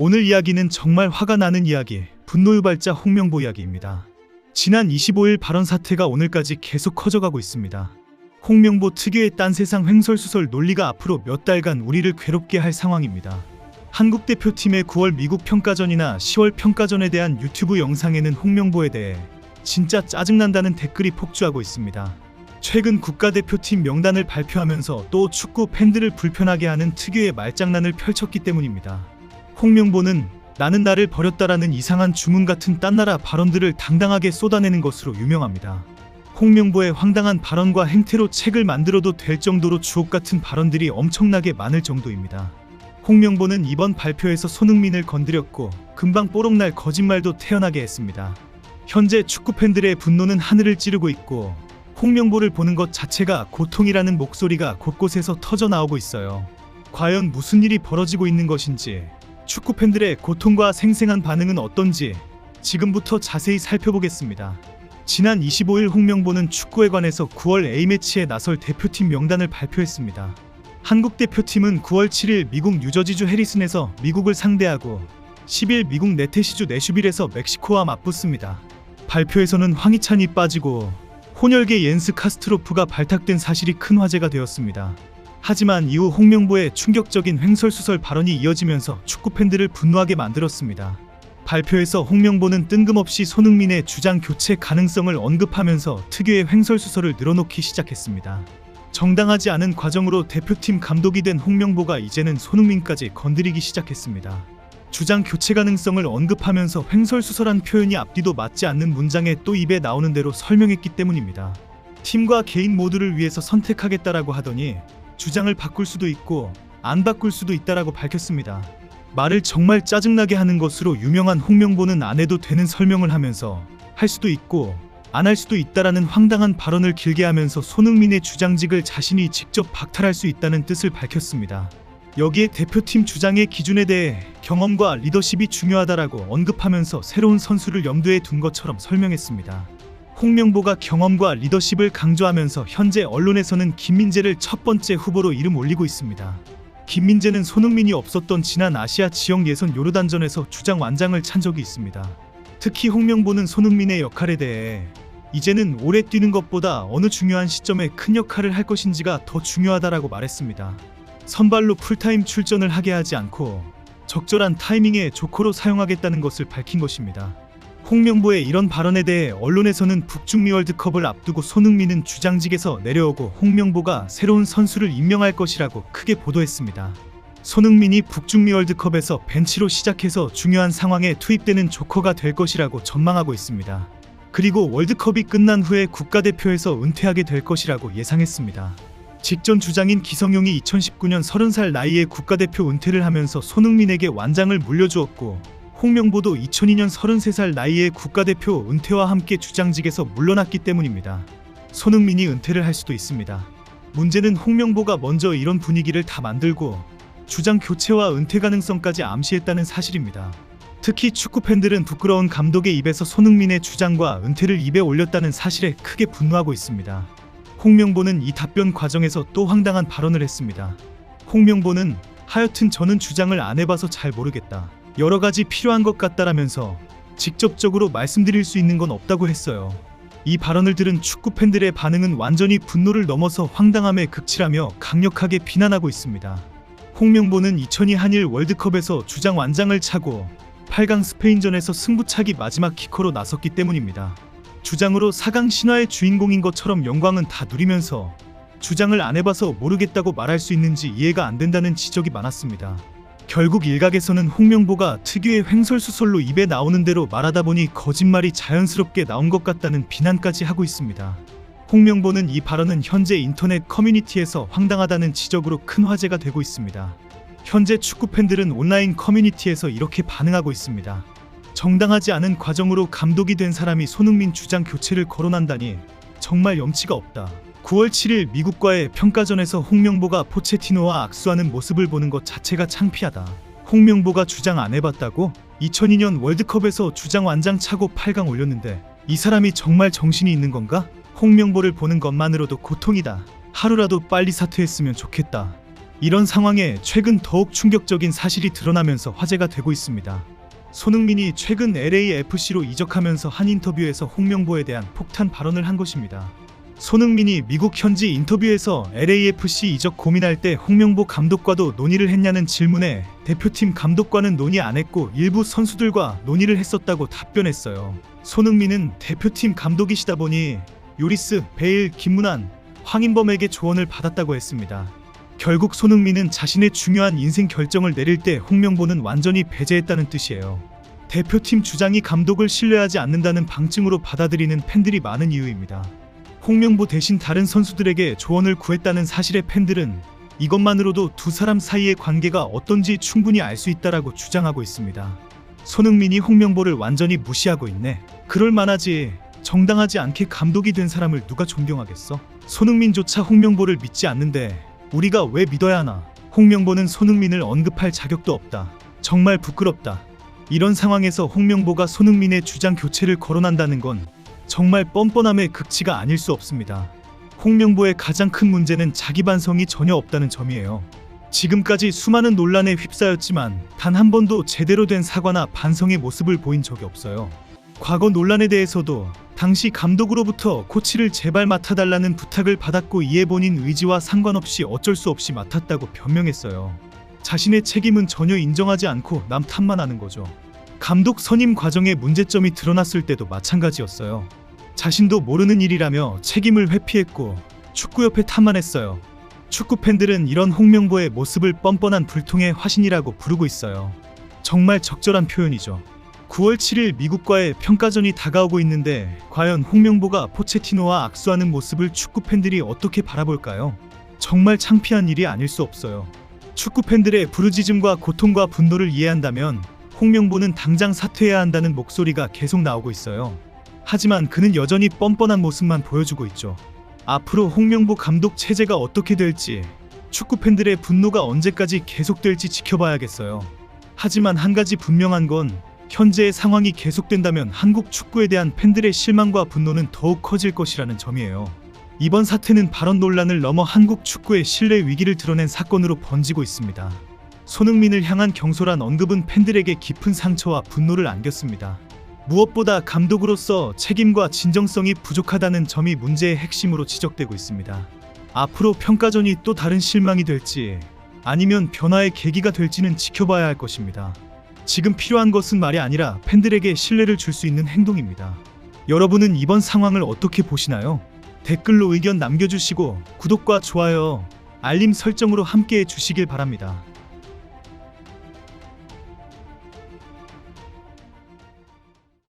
오늘 이야기는 정말 화가 나는 이야기, 분노 유발자 홍명보 이야기입니다. 지난 25일 발언 사태가 오늘까지 계속 커져가고 있습니다. 홍명보 특유의 딴 세상 횡설수설 논리가 앞으로 몇 달간 우리를 괴롭게 할 상황입니다. 한국 대표팀의 9월 미국 평가전이나 10월 평가전에 대한 유튜브 영상에는 홍명보에 대해 진짜 짜증난다는 댓글이 폭주하고 있습니다. 최근 국가대표팀 명단을 발표하면서 또 축구 팬들을 불편하게 하는 특유의 말장난을 펼쳤기 때문입니다. 홍명보는 나는 나를 버렸다라는 이상한 주문 같은 딴 나라 발언들을 당당하게 쏟아내는 것으로 유명합니다. 홍명보의 황당한 발언과 행태로 책을 만들어도 될 정도로 주옥 같은 발언들이 엄청나게 많을 정도입니다. 홍명보는 이번 발표에서 손흥민을 건드렸고 금방 뽀록날 거짓말도 태어나게 했습니다. 현재 축구 팬들의 분노는 하늘을 찌르고 있고 홍명보를 보는 것 자체가 고통이라는 목소리가 곳곳에서 터져 나오고 있어요. 과연 무슨 일이 벌어지고 있는 것인지 축구 팬들의 고통과 생생한 반응은 어떤지 지금부터 자세히 살펴보겠습니다. 지난 25일 홍명보는 축구에 관해서 9월 A매치에 나설 대표팀 명단을 발표했습니다. 한국 대표팀은 9월 7일 미국 뉴저지주 해리슨에서 미국을 상대하고 10일 미국 네테시주 내슈빌에서 멕시코와 맞붙습니다. 발표에서는 황희찬이 빠지고 혼혈계 옌스 카스트로프가 발탁된 사실이 큰 화제가 되었습니다. 하지만 이후 홍명보의 충격적인 횡설수설 발언이 이어지면서 축구 팬들을 분노하게 만들었습니다. 발표에서 홍명보는 뜬금없이 손흥민의 주장 교체 가능성을 언급하면서 특유의 횡설수설을 늘어놓기 시작했습니다. 정당하지 않은 과정으로 대표팀 감독이 된 홍명보가 이제는 손흥민까지 건드리기 시작했습니다. 주장 교체 가능성을 언급하면서 횡설수설한 표현이 앞뒤도 맞지 않는 문장에 또 입에 나오는 대로 설명했기 때문입니다. 팀과 개인 모두를 위해서 선택하겠다라고 하더니 주장을 바꿀 수도 있고 안 바꿀 수도 있다라고 밝혔습니다. 말을 정말 짜증나게 하는 것으로 유명한 홍명보는 안 해도 되는 설명을 하면서 할 수도 있고 안 할 수도 있다라는 황당한 발언을 길게 하면서 손흥민의 주장직을 자신이 직접 박탈할 수 있다는 뜻을 밝혔습니다. 여기에 대표팀 주장의 기준에 대해 경험과 리더십이 중요하다라고 언급하면서 새로운 선수를 염두에 둔 것처럼 설명했습니다. 홍명보가 경험과 리더십을 강조하면서 현재 언론에서는 김민재를 첫 번째 후보로 이름 올리고 있습니다. 김민재는 손흥민이 없었던 지난 아시아 지역 예선 요르단전에서 주장 완장을 찬 적이 있습니다. 특히 홍명보는 손흥민의 역할에 대해 이제는 오래 뛰는 것보다 어느 중요한 시점에 큰 역할을 할 것인지가 더 중요하다라고 말했습니다. 선발로 풀타임 출전을 하게 하지 않고 적절한 타이밍에 조커로 사용하겠다는 것을 밝힌 것입니다. 홍명보의 이런 발언에 대해 언론에서는 북중미 월드컵을 앞두고 손흥민은 주장직에서 내려오고 홍명보가 새로운 선수를 임명할 것이라고 크게 보도했습니다. 손흥민이 북중미 월드컵에서 벤치로 시작해서 중요한 상황에 투입되는 조커가 될 것이라고 전망하고 있습니다. 그리고 월드컵이 끝난 후에 국가대표에서 은퇴하게 될 것이라고 예상했습니다. 직전 주장인 기성용이 2019년 30살 나이에 국가대표 은퇴를 하면서 손흥민에게 완장을 물려주었고 홍명보도 2002년 33살 나이에 국가대표 은퇴와 함께 주장직에서 물러났기 때문입니다. 손흥민이 은퇴를 할 수도 있습니다. 문제는 홍명보가 먼저 이런 분위기를 다 만들고 주장 교체와 은퇴 가능성까지 암시했다는 사실입니다. 특히 축구 팬들은 부끄러운 감독의 입에서 손흥민의 주장과 은퇴를 입에 올렸다는 사실에 크게 분노하고 있습니다. 홍명보는 이 답변 과정에서 또 황당한 발언을 했습니다. 홍명보는 하여튼 저는 주장을 안 해봐서 잘 모르겠다. 여러 가지 필요한 것 같다라면서 직접적으로 말씀드릴 수 있는 건 없다고 했어요. 이 발언을 들은 축구 팬들의 반응은 완전히 분노를 넘어서 황당함에 극치라며 강력하게 비난하고 있습니다. 홍명보는 2002 한일 월드컵에서 주장 완장을 차고 8강 스페인전에서 승부차기 마지막 키커로 나섰기 때문입니다. 주장으로 4강 신화의 주인공인 것처럼 영광은 다 누리면서 주장을 안 해봐서 모르겠다고 말할 수 있는지 이해가 안 된다는 지적이 많았습니다. 결국 일각에서는 홍명보가 특유의 횡설수설로 입에 나오는 대로 말하다 보니 거짓말이 자연스럽게 나온 것 같다는 비난까지 하고 있습니다. 홍명보는 이 발언은 현재 인터넷 커뮤니티에서 황당하다는 지적으로 큰 화제가 되고 있습니다. 현재 축구 팬들은 온라인 커뮤니티에서 이렇게 반응하고 있습니다. 정당하지 않은 과정으로 감독이 된 사람이 손흥민 주장 교체를 거론한다니 정말 염치가 없다. 9월 7일 미국과의 평가전에서 홍명보가 포체티노와 악수하는 모습을 보는 것 자체가 창피하다. 홍명보가 주장 안 해봤다고? 2002년 월드컵에서 주장 완장 차고 8강 올렸는데 이 사람이 정말 정신이 있는 건가? 홍명보를 보는 것만으로도 고통이다. 하루라도 빨리 사퇴했으면 좋겠다. 이런 상황에 최근 더욱 충격적인 사실이 드러나면서 화제가 되고 있습니다. 손흥민이 최근 LAFC로 이적하면서 한 인터뷰에서 홍명보에 대한 폭탄 발언을 한 것입니다. 손흥민이 미국 현지 인터뷰에서 LAFC 이적 고민할 때 홍명보 감독과도 논의를 했냐는 질문에 대표팀 감독과는 논의 안 했고 일부 선수들과 논의를 했었다고 답변했어요. 손흥민은 대표팀 감독이시다 보니 요리스, 베일, 김문환, 황인범에게 조언을 받았다고 했습니다. 결국 손흥민은 자신의 중요한 인생 결정을 내릴 때 홍명보는 완전히 배제했다는 뜻이에요. 대표팀 주장이 감독을 신뢰하지 않는다는 방증으로 받아들이는 팬들이 많은 이유입니다. 홍명보 대신 다른 선수들에게 조언을 구했다는 사실의 팬들은 이것만으로도 두 사람 사이의 관계가 어떤지 충분히 알 수 있다라고 주장하고 있습니다. 손흥민이 홍명보를 완전히 무시하고 있네. 그럴 만하지. 정당하지 않게 감독이 된 사람을 누가 존경하겠어? 손흥민조차 홍명보를 믿지 않는데 우리가 왜 믿어야 하나? 홍명보는 손흥민을 언급할 자격도 없다. 정말 부끄럽다. 이런 상황에서 홍명보가 손흥민의 주장 교체를 거론한다는 건 정말 뻔뻔함의 극치가 아닐 수 없습니다. 홍명보의 가장 큰 문제는 자기 반성이 전혀 없다는 점이에요. 지금까지 수많은 논란에 휩싸였지만 단 한 번도 제대로 된 사과나 반성의 모습을 보인 적이 없어요. 과거 논란에 대해서도 당시 감독으로부터 코치를 제발 맡아달라는 부탁을 받았고 이에 본인 의지와 상관없이 어쩔 수 없이 맡았다고 변명했어요. 자신의 책임은 전혀 인정하지 않고 남 탓만 하는 거죠. 감독 선임 과정에 문제점이 드러났을 때도 마찬가지였어요. 자신도 모르는 일이라며 책임을 회피했고 축구협회 탓만했어요. 축구 팬들은 이런 홍명보의 모습을 뻔뻔한 불통의 화신이라고 부르고 있어요. 정말 적절한 표현이죠. 9월 7일 미국과의 평가전이 다가오고 있는데 과연 홍명보가 포체티노와 악수하는 모습을 축구 팬들이 어떻게 바라볼까요? 정말 창피한 일이 아닐 수 없어요. 축구 팬들의 부르짖음과 고통과 분노를 이해한다면 홍명보는 당장 사퇴해야 한다는 목소리가 계속 나오고 있어요. 하지만 그는 여전히 뻔뻔한 모습만 보여주고 있죠. 앞으로 홍명보 감독 체제가 어떻게 될지 축구 팬들의 분노가 언제까지 계속될지 지켜봐야겠어요. 하지만 한 가지 분명한 건 현재의 상황이 계속된다면 한국 축구에 대한 팬들의 실망과 분노는 더욱 커질 것이라는 점이에요. 이번 사태는 발언 논란을 넘어 한국 축구의 신뢰 위기를 드러낸 사건으로 번지고 있습니다. 손흥민을 향한 경솔한 언급은 팬들에게 깊은 상처와 분노를 안겼습니다. 무엇보다 감독으로서 책임과 진정성이 부족하다는 점이 문제의 핵심으로 지적되고 있습니다. 앞으로 평가전이 또 다른 실망이 될지 아니면 변화의 계기가 될지는 지켜봐야 할 것입니다. 지금 필요한 것은 말이 아니라 팬들에게 신뢰를 줄 수 있는 행동입니다. 여러분은 이번 상황을 어떻게 보시나요? 댓글로 의견 남겨주시고 구독과 좋아요, 알림 설정으로 함께 해 주시길 바랍니다.